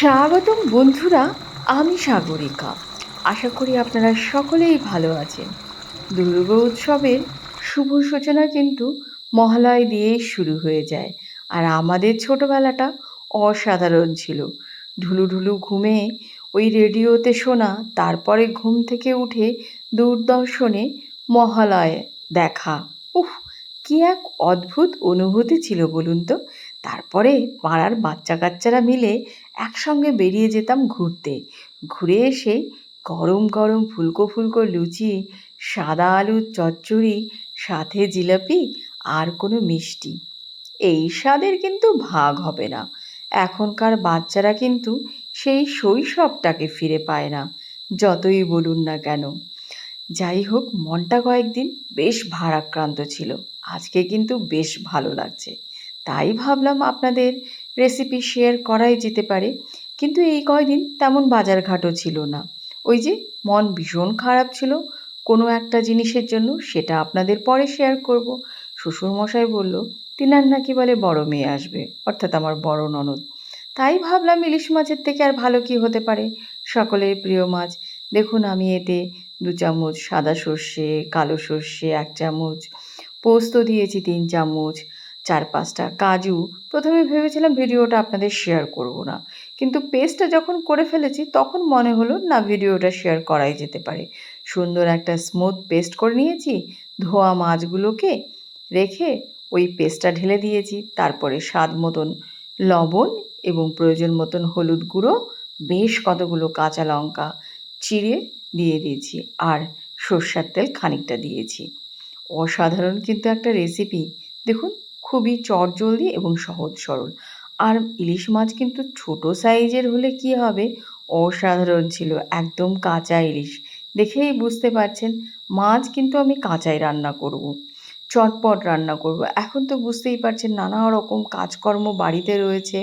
স্বাগতম বন্ধুরা, আমি সাগরিকা। আশা করি আপনারা সকলেই ভালো আছেন। দুর্গা উৎসবের শুভ সূচনা কিন্তু মহালয় দিয়ে শুরু হয়ে যায়। আর আমাদের ছোটোবেলাটা অসাধারণ ছিল। ঢুলু ঢুলু ঘুমে ওই রেডিওতে শোনা, তারপরে ঘুম থেকে উঠে দূরদর্শনে মহালয় দেখা। উফ, কি এক অদ্ভুত অনুভূতি ছিল বলুন তো। তারপরে পাড়ার বাচ্চা কাচ্চারা মিলে একসঙ্গে বেরিয়ে যেতাম ঘুরতে। ঘুরে এসে গরম গরম ফুলকো ফুলকো লুচি, সাদা আলুর চচ্চড়ি, সাথে জিলাপি আর কোনো মিষ্টি। এই স্বাদের কিন্তু ভাগ হবে না। এখনকার বাচ্চারা কিন্তু সেই শৈশবটাকে ফিরে পায় না, যতই বলুন না কেন। যাই হোক, মনটা কয়েকদিন বেশ ভারাক্রান্ত ছিল। আজকে কিন্তু বেশ ভালো লাগছে। তাই ভাবলাম আপনাদের রেসিপি শেয়ার করাই যেতে পারে। কিন্তু এই কয়দিন তেমন বাজারঘাটও ছিল না। ওই যে মন ভীষণ খারাপ ছিল। কোনো একটা জিনিসের জন্য সেটা আপনাদের পরে শেয়ার করব। শ্বশুরমশাই বলল, তিনার নাকি বলে বড় মেয়ে আসবে। অর্থাৎ আমার বড় ননদ। তাই ভাবলাম ইলিশ মাছের থেকে আর ভালো কি হতে পারে? সকলের প্রিয় মাছ। দেখুন আমি এতে দু চামচ সাদা সর্ষে, কালো সর্ষে এক চামচ, পোস্ত দিয়েছি তিন চামচ চার পাঁচটা কাজু, প্রথমে ভেবেছিলাম ভিডিওটা আপনাদের শেয়ার করব না। কিন্তু পেস্টটা যখন করে ফেলেছি, তখন মনে হলো, না, ভিডিওটা শেয়ার করাই যেতে পারে। সুন্দর একটা স্মুথ পেস্ট করে নিয়েছি, ধোয়া মাছগুলোকে রেখে ওই পেস্টটা ঢেলে দিয়েছি। তারপরে স্বাদ মতন লবণ এবং প্রয়োজন মতন হলুদ গুঁড়ো, বেশ কতগুলো কাঁচা লঙ্কা চিড়ে দিয়ে দিয়েছি আর সর্ষার তেল খানিকটা দিয়েছি। অসাধারণ কিন্তু একটা রেসিপি দেখুন খুবই চটজলদি এবং সহজ সরল। আর ইলিশ মাছ কিন্তু ছোট সাইজের হলে কি হবে? অসাধারণ ছিল, একদম কাঁচা ইলিশ। দেখেই বুঝতে পারছেন, মাছ কিন্তু আমি কাঁচাই রান্না করব। চটপট রান্না করব। এখন তো বুঝতেই পারছেন, নানা রকম কাজকর্ম বাড়িতে রয়েছে।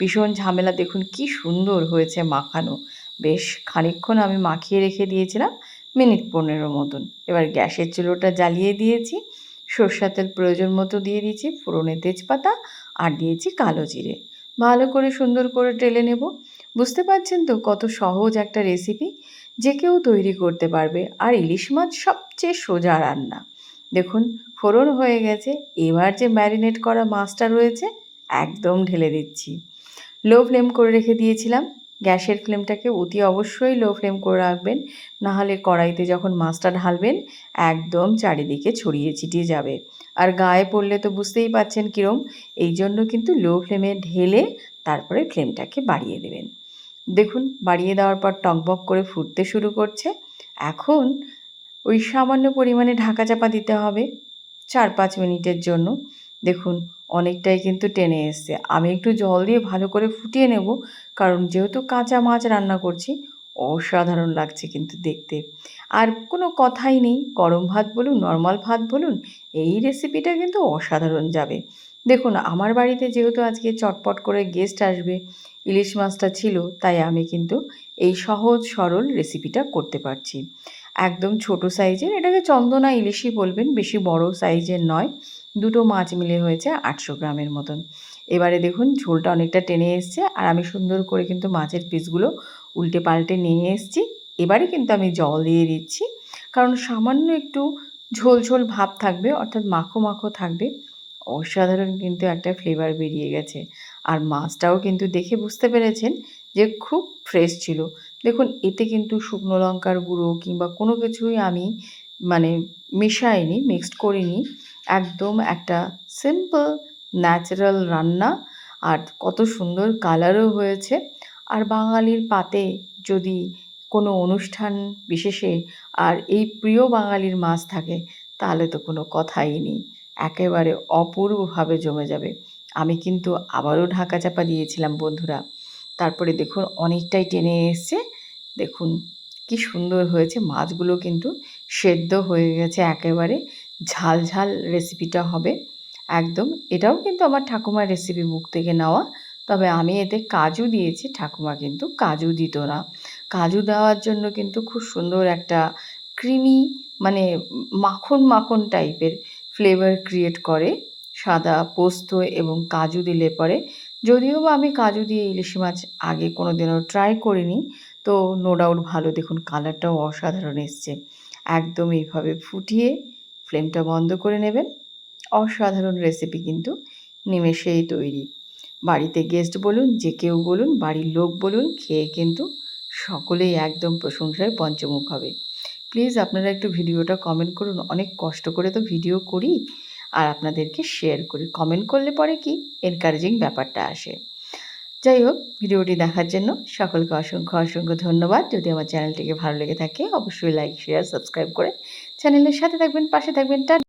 ভীষণ ঝামেলা, দেখুন কি সুন্দর হয়েছে মাখানো। বেশ খানিকক্ষণ আমি মাখিয়ে রেখে দিয়েছিলাম, মিনিট পনেরো মতন। এবার গ্যাসের চুলোটা জ্বালিয়ে দিয়েছি। সর্ষা তেল প্রয়োজন মতো দিয়ে দিয়েছি, ফোড়নে তেজপাতা আর দিয়েছি কালো জিরে। ভালো করে সুন্দর করে টেলে নেব। বুঝতে পারছেন তো কত সহজ একটা রেসিপি যে কেউ তৈরি করতে পারবে। আর ইলিশ মাছ সবচেয়ে সোজা রান্না। দেখুন, ফোড়ন হয়ে গেছে। এবার যে ম্যারিনেট করা মাছটা রয়েছে, একদম ঢেলে দিচ্ছি। লো ফ্লেম করে রেখে দিয়েছিলাম। গ্যাসের ফ্লেমটাকে অতি অবশ্যই লো ফ্লেম করে রাখবেন, নাহলে কড়াইতে যখন মাছটা ঢালবেন, একদম চারিদিকে ছড়িয়ে ছিটিয়ে যাবে। আর গায়ে পড়লে তো বুঝতেই পাচ্ছেন কীরম, এই জন্য কিন্তু লো ফ্লেমে ঢেলে তারপরে ফ্লেমটাকে বাড়িয়ে দেবেন। দেখুন, বাড়িয়ে দেওয়ার পর টকবক করে ফুটতে শুরু করছে। এখন ওই সামান্য পরিমাণে ঢাকা চাপা দিতে হবে, চার পাঁচ মিনিটের জন্য। দেখুন, অনেকটাই কিন্তু টেনে এসছে। আমি একটু জল দিয়ে ভালো করে ফুটিয়ে নেব, কারণ যেহেতু কাঁচা মাছ রান্না করছি, অসাধারণ লাগছে কিন্তু দেখতে। আর কোনো কথাই নেই, গরম ভাত বলুন নর্মাল ভাত বলুন, এই রেসিপিটা কিন্তু অসাধারণ যাবে। দেখুন, আমার বাড়িতে যেহেতু আজকে চটপট করে গেস্ট আসবে, ইলিশ মাছটা ছিল, তাই আমি কিন্তু এই সহজ, সরল রেসিপিটা করতে পারছি। একদম ছোট সাইজের এটাকে চন্দনা ইলিশই বলবেন, বেশি বড় সাইজের নয়। দুটো মাছ মিলে হয়েছে আটশো গ্রামের মতন। এবারে দেখুন ঝোলটা অনেকটা টেনে এসছে আর আমি সুন্দর করে কিন্তু মাছের পিসগুলো উল্টে পাল্টে নিয়ে এসছি। এবারে কিন্তু আমি জল দিয়ে দিচ্ছি, কারণ সামান্য একটু ঝোল ঝোল ভাব থাকবে, অর্থাৎ মাখো মাখো থাকবে, অসাধারণ কিন্তু একটা ফ্লেভার বেরিয়ে গেছে। আর মাছটাও কিন্তু দেখে বুঝতে পেরেছেন যে খুব ফ্রেশ ছিল। দেখুন এতে কিন্তু শুকনো লঙ্কার গুঁড়ো কিংবা কোনো কিছুই আমি মানে মেশাইনি মিক্সড করিনি। একদম একটা সিম্পল ন্যাচারাল রান্না। আর কত সুন্দর কালারও হয়েছে। আর বাঙালির পাতে যদি কোনো অনুষ্ঠান বিশেষে আর এই প্রিয় বাঙালির মাছ থাকে, তাহলে তো কোনো কথাই নেই। একেবারে অপূর্বভাবে জমে যাবে। আমি কিন্তু আবারও ঢাকা চাপা দিয়েছিলাম, বন্ধুরা। তারপরে দেখুন, অনেকটাই টেনে এসছে। দেখুন, কি সুন্দর হয়েছে। মাছগুলো কিন্তু সেদ্ধ হয়ে গেছে একেবারে। ঝাল ঝাল রেসিপিটা হবে। একদম, এটাও কিন্তু আমার ঠাকুমার রেসিপি বুক থেকে নেওয়া। তবে আমি এতে কাজু দিয়েছি, ঠাকুমা কিন্তু কাজু দিত না। কাজু দেওয়ার জন্য কিন্তু খুব সুন্দর একটা ক্রিমি মানে মাখন মাখন টাইপের ফ্লেভার ক্রিয়েট করে। সাদা পোস্ত এবং কাজু দিলে পরে। যদিও বা আমি কাজু দিয়ে ইলিশ মাছ আগে কোনো দিনও ট্রাই করিনি, তো নো ডাউট ভালো দেখুন কালারটাও অসাধারণ এসছে। একদম এইভাবে ফুটিয়ে ফ্লেমটা বন্ধ করে নেবেন। অসাধারণ রেসিপি কিন্তু নিমেষেই তৈরি। বাড়িতে গেস্ট বলুন, যে কেউ বলুন, বাড়ির লোক বলুন, খেয়ে কিন্তু সকলেই একদম প্রশংসায় পঞ্চমুখ হবে। প্লিজ আপনারা একটু ভিডিওটা কমেন্ট করুন, অনেক কষ্ট করে তো ভিডিও করি। আর আপনাদেরকে শেয়ার করি। কমেন্ট করলে পরে কি? এনকারেজিং ব্যাপারটা আসে। যাই হোক, ভিডিওটি দেখার জন্য সকলকে অসংখ্য অসংখ্য ধন্যবাদ। যদি আমার চ্যানেলটিকে ভালো লেগে থাকে, অবশ্যই লাইক শেয়ার সাবস্ক্রাইব করে চ্যানেলের সাথে থাকবেন পাশে থাকবেন।